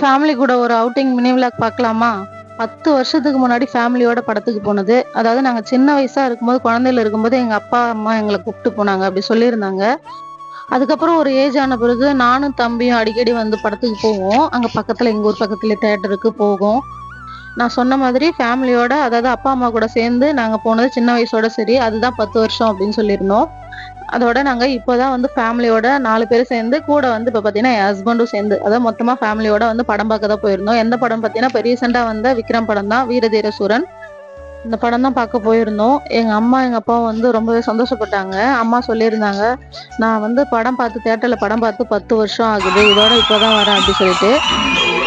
Family கூட ஒரு outing mini vlog பார்க்கலாமா? பத்து வருஷத்துக்கு முன்னாடி ஃபேமிலியோட படத்துக்கு போனது. அதாவது நாங்கள் சின்ன வயசா இருக்கும்போது குழந்தையில இருக்கும்போது எங்கள் அப்பா அம்மா எங்களை கூப்பிட்டு போனாங்க. அப்படி சொல்லியிருந்தாங்க. அதுக்கப்புறம் ஒரு ஏஜ் ஆன பிறகு நானும் தம்பியும் அடிக்கடி வந்து படத்துக்கு போவோம். அங்கே பக்கத்தில் எங்கள் ஊர் பக்கத்துல தேட்டருக்கு போகும். நான் சொன்ன மாதிரி ஃபேமிலியோட அதாவது அப்பா அம்மா கூட சேர்ந்து நாங்கள் போனது சின்ன வயசோட சரி அதுதான் பத்து வருஷம் அப்படின்னு சொல்லியிருந்தோம். அதோட நாங்கள் இப்போதான் வந்து ஃபேமிலியோட நாலு பேர் சேர்ந்து கூட வந்து இப்போ பார்த்தீங்கன்னா என் ஹஸ்பண்டும் சேர்ந்து அதாவது மொத்தமாக ஃபேமிலியோட வந்து படம் பார்க்க தான் போயிருந்தோம். எந்த படம் பார்த்தீங்கன்னா இப்போ ரீசெண்டாக வந்த விக்ரம் படம் தான் வீரதீர சூரன் இந்த படம் தான் பார்க்க போயிருந்தோம். எங்கள் அம்மா எங்கள் அப்பாவும் வந்து ரொம்பவே சந்தோஷப்பட்டாங்க. அம்மா சொல்லியிருந்தாங்க நான் வந்து படம் பார்த்து தேட்டரில் படம் பார்த்து பத்து வருஷம் ஆகுது இதோட இப்போ தான் வரேன் அப்படி சொல்லிட்டு.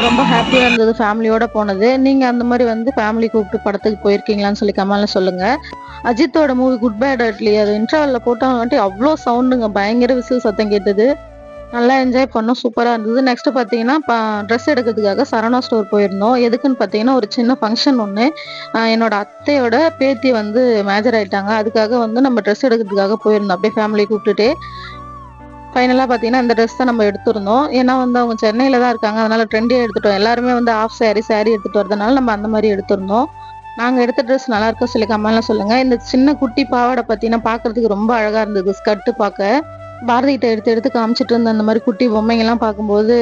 ரொம்ப ஹாப்பியாக இருந்தது ஃபேமிலியோட போனது. நீங்கள் அந்த மாதிரி வந்து ஃபேமிலி கூப்பிட்டு படத்துக்கு போயிருக்கீங்களான்னு சொல்லி கமெண்ட்ல சொல்லுங்கள் அஜித்தோட மூவி குட் பேட் அட்லி அது இன்டர்வலில் போட்டாங்க வந்துட்டு அவ்வளோ சவுண்டுங்க பயங்கர விசில் சத்தம் கேட்டது. நல்லா என்ஜாய் பண்ணோம் சூப்பராக இருந்தது. நெக்ஸ்ட் பார்த்தீங்கன்னா ட்ரெஸ் எடுக்கிறதுக்காக சரணா ஸ்டோர் போயிருந்தோம். எதுக்குன்னு பார்த்தீங்கன்னா ஒரு சின்ன ஃபங்க்ஷன் ஒன்று என்னோட அத்தையோட பேத்தி வந்து மேஜர் ஆயிட்டாங்க. அதுக்காக வந்து நம்ம ட்ரெஸ் எடுக்கிறதுக்காக போயிருந்தோம். அப்படியே ஃபேமிலி கூப்பிட்டுட்டு. ஃபைனலாக பார்த்தீங்கன்னா இந்த ட்ரெஸ் தான் நம்ம எடுத்திருந்தோம். ஏன்னா வந்து அவங்க சென்னையில் தான் இருக்காங்க. அதனால் ட்ரெண்டியாக எடுத்துட்டோம். எல்லாருமே வந்து ஆஃப் saree saree எடுத்துட்டு வரதுனால நம்ம அந்த மாதிரி எடுத்திருந்தோம். நாங்கள் எடுத்த ட்ரெஸ் நல்லா இருக்கும் சொல்லி கமெண்ட்லாம் சொல்லுங்கள் இந்த சின்ன குட்டி பாவாடை பார்த்தீங்கன்னா பார்க்குறதுக்கு ரொம்ப அழகா இருந்தது. ஸ்கர்ட்டு பார்க்க. பாரதிகிட்ட எடுத்து எடுத்து காமிச்சிட்டு இருந்த அந்த மாதிரி குட்டி பொம்மைங்கெல்லாம் பார்க்கும்போது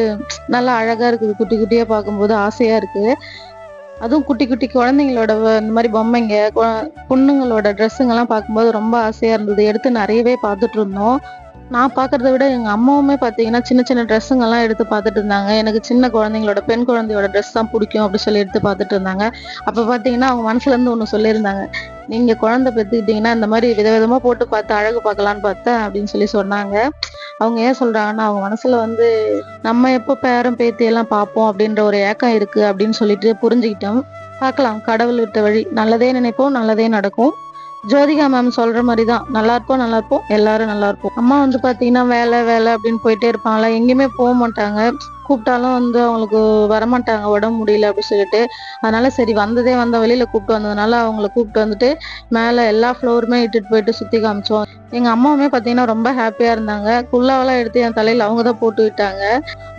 நல்லா அழகா இருக்குது. குட்டி குட்டியாக பார்க்கும்போது ஆசையாக இருக்கு. அதுவும் குட்டி குட்டி குழந்தைங்களோட இந்த மாதிரி பொம்மைங்க பொண்ணுங்களோட ட்ரெஸ்ஸுங்கெல்லாம் பார்க்கும்போது ரொம்ப ஆசையாக இருந்தது. எடுத்து நிறையவே பார்த்துட்டு இருந்தோம். நான் பார்க்குறத விட எங்க அம்மாவுமே பார்த்தீங்கன்னா சின்ன சின்ன ட்ரெஸ்ஸுங்கெல்லாம் எடுத்து பார்த்துட்டு இருந்தாங்க. எனக்கு சின்ன குழந்தைங்களோட பெண் குழந்தையோட ட்ரெஸ் தான் பிடிக்கும் அப்படி சொல்லி எடுத்து பார்த்துட்டு இருந்தாங்க. அப்போ பார்த்தீங்கன்னா அவங்க மனசுல இருந்து ஒன்று சொல்லியிருந்தாங்க. நீங்க குழந்தை பெற்றுக்கிட்டீங்கன்னா இந்த மாதிரி விதவிதமா போட்டு பார்த்து அழகு பார்க்கலான்னு பார்த்தேன் அப்படின்னு சொல்லி சொன்னாங்க. அவங்க ஏன் சொல்றாங்கன்னா அவங்க மனசுல வந்து நம்ம எப்போ பேரம் பேத்தி எல்லாம் பார்ப்போம் அப்படின்ற ஒரு ஏக்கம் இருக்கு அப்படின்னு சொல்லிட்டு புரிஞ்சுக்கிட்டோம். பார்க்கலாம். கடவுள் விட்ட வழி. நல்லதே நினைப்போம் நல்லதே நடக்கும். ஜோதிகா மேம் சொல்ற மாதிரி தான் நல்லா இருப்போம் நல்லா இருப்போம் எல்லாரும் நல்லா இருப்போம் அம்மா வந்து பாத்தீங்கன்னா வேலை வேலை அப்படின்னு போயிட்டே இருப்பாங்களா? எங்கேயுமே போக மாட்டாங்க. கூப்பிட்டாலும் வந்து அவங்களுக்கு வரமாட்டாங்க உடம்பு முடியல அப்படின்னு சொல்லிட்டு. அதனால சரி வந்ததே வந்த வெளியில கூப்பிட்டு வந்ததுனால அவங்கள கூப்பிட்டு வந்துட்டு மேல எல்லா ஃப்ளோருமே இட்டுட்டு போயிட்டு சுத்தி காமிச்சோம். எங்க அம்மாவுமே பாத்தீங்கன்னா ரொம்ப ஹாப்பியா இருந்தாங்க. குல்லாவெல்லாம் எடுத்து என் தலையில அவங்க தான் போட்டு விட்டாங்க.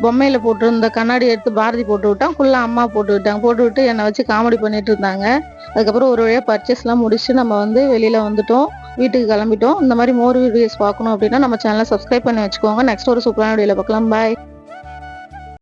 பொம்மையில போட்டிருந்த கண்ணாடி எடுத்து பாரதி போட்டு விட்டான். குல்லா அம்மா போட்டு விட்டாங்க. போட்டு விட்டு என்னை வச்சு காமெடி பண்ணிட்டு இருந்தாங்க. அதுக்கப்புறம் ஒரு வழியா பர்ச்சேஸ் எல்லாம் முடிச்சு நம்ம வந்து வெளியில வந்துட்டோம். வீட்டுக்கு கிளம்பிட்டோம். இந்த மாதிரி மோர் வீடியோஸ் பார்க்கணும் அப்படின்னா நம்ம சேனலை சப்ஸ்கிரைப் பண்ணி வச்சுக்கோங்க. நெக்ஸ்ட் ஒரு சூப்பரான வீடியோல பார்க்கலாம். பாய்